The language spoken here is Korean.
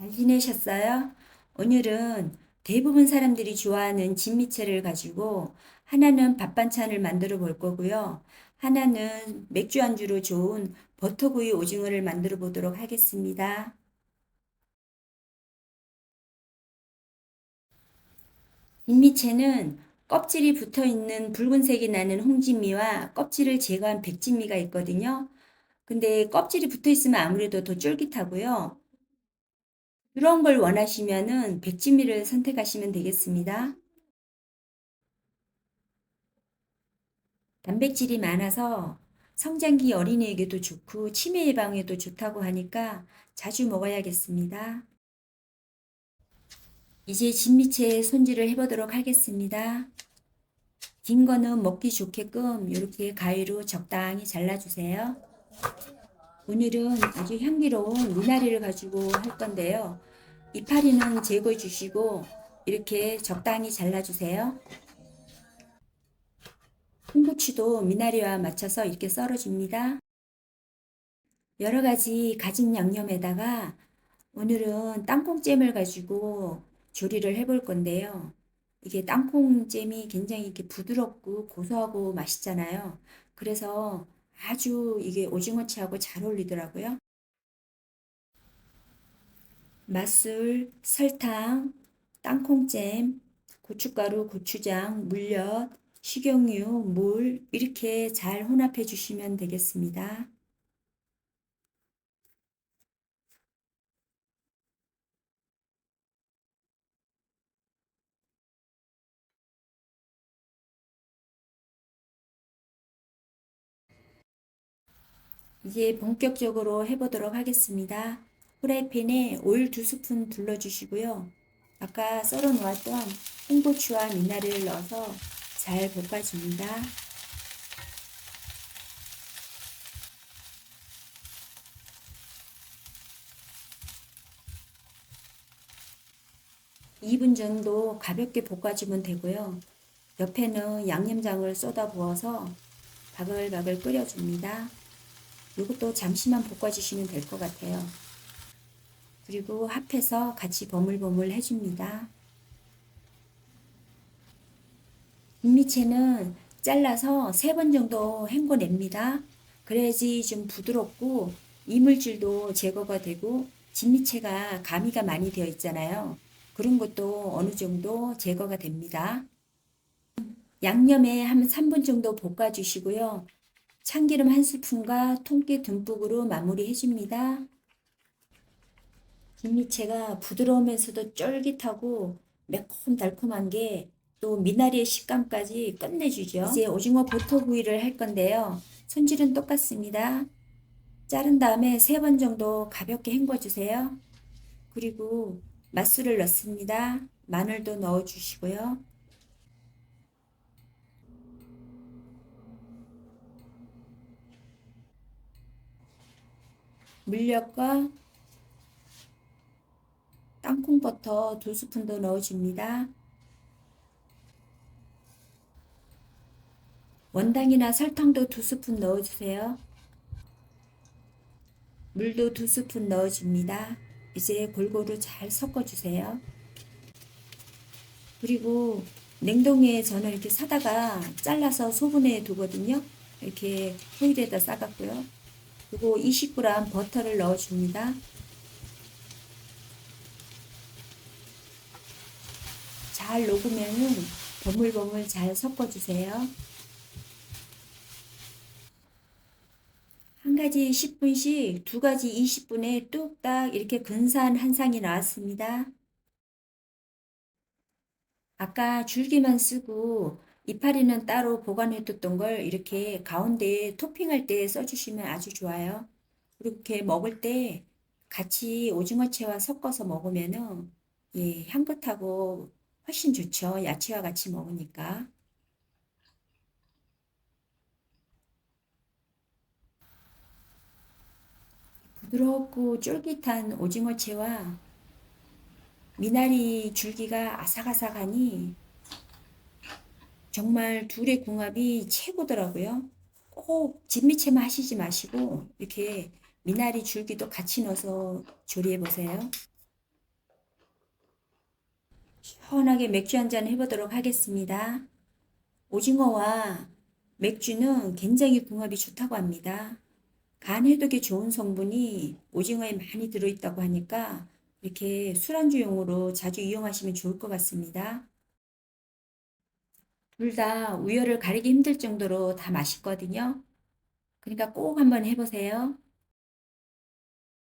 잘 지내셨어요? 오늘은 대부분 사람들이 좋아하는 진미채를 가지고 하나는 밥 반찬을 만들어 볼 거고요. 하나는 맥주 안주로 좋은 버터구이 오징어를 만들어 보도록 하겠습니다. 진미채는 껍질이 붙어 있는 붉은색이 나는 홍진미와 껍질을 제거한 백진미가 있거든요. 근데 껍질이 붙어 있으면 아무래도 더 쫄깃하고요. 그런 걸 원하시면은 백진미를 선택하시면 되겠습니다. 단백질이 많아서 성장기 어린이에게도 좋고 치매 예방에도 좋다고 하니까 자주 먹어야겠습니다. 이제 진미채 손질을 해보도록 하겠습니다. 긴 거는 먹기 좋게끔 이렇게 가위로 적당히 잘라주세요. 오늘은 아주 향기로운 미나리를 가지고 할 건데요. 이파리는 제거해 주시고 이렇게 적당히 잘라주세요. 홍고추도 미나리와 맞춰서 이렇게 썰어줍니다. 여러 가지 가진 양념에다가 오늘은 땅콩잼을 가지고 조리를 해볼 건데요. 이게 땅콩잼이 굉장히 이렇게 부드럽고 고소하고 맛있잖아요. 그래서 아주 이게 오징어채하고 잘 어울리더라고요. 맛술, 설탕, 땅콩잼, 고춧가루, 고추장, 물엿, 식용유, 물 이렇게 잘 혼합해 주시면 되겠습니다. 이제 본격적으로 해보도록 하겠습니다. 프라이팬에 오일 두 스푼 둘러주시고요. 아까 썰어 놓았던 홍고추와 미나리를 넣어서 잘 볶아줍니다. (2분) 정도 가볍게 볶아주면 되고요. 옆에는 양념장을 쏟아 부어서 바글바글 끓여줍니다. 이것도 잠시만 볶아주시면 될 것 같아요. 그리고 합해서 같이 버물버물 해줍니다. 김미채는 잘라서 세 번 정도 헹궈냅니다. 그래야지 좀 부드럽고 이물질도 제거가 되고 진미채가 가미가 많이 되어 있잖아요. 그런 것도 어느 정도 제거가 됩니다. 양념에 한 3분 정도 볶아주시고요. 참기름 한 스푼과 통깨 듬뿍으로 마무리 해줍니다. 김미채가 부드러우면서도 쫄깃하고 매콤달콤한 게 또 미나리의 식감까지 끝내주죠. 이제 오징어 버터구이를 할 건데요. 손질은 똑같습니다. 자른 다음에 세 번 정도 가볍게 헹궈주세요. 그리고 맛술을 넣습니다. 마늘도 넣어주시고요. 물엿과 땅콩버터 두 스푼도 넣어줍니다. 원당이나 설탕도 두 스푼 넣어주세요. 물도 두 스푼 넣어줍니다. 이제 골고루 잘 섞어주세요. 그리고 냉동에 저는 이렇게 사다가 잘라서 소분해 두거든요. 이렇게 호일에다 싸갔고요. 그리고 20g 버터를 넣어줍니다. 잘 녹으면은 버물버물 잘 섞어주세요. 한 가지 10분씩 두 가지 20분에 뚝딱 이렇게 근사한 한 상이 나왔습니다. 아까 줄기만 쓰고 이파리는 따로 보관해뒀던 걸 이렇게 가운데에 토핑할 때 써주시면 아주 좋아요. 이렇게 먹을 때 같이 오징어채와 섞어서 먹으면은 예, 향긋하고 훨씬 좋죠. 야채와 같이 먹으니까. 부드럽고 쫄깃한 오징어채와 미나리 줄기가 아삭아삭하니 정말 둘의 궁합이 최고더라고요. 꼭 진미채만 하시지 마시고 이렇게 미나리 줄기도 같이 넣어서 조리해 보세요. 시원하게 맥주 한 잔 해보도록 하겠습니다. 오징어와 맥주는 굉장히 궁합이 좋다고 합니다. 간 해독에 좋은 성분이 오징어에 많이 들어있다고 하니까 이렇게 술안주용으로 자주 이용하시면 좋을 것 같습니다. 둘 다 우열을 가리기 힘들 정도로 다 맛있거든요. 그러니까 꼭 한번 해보세요.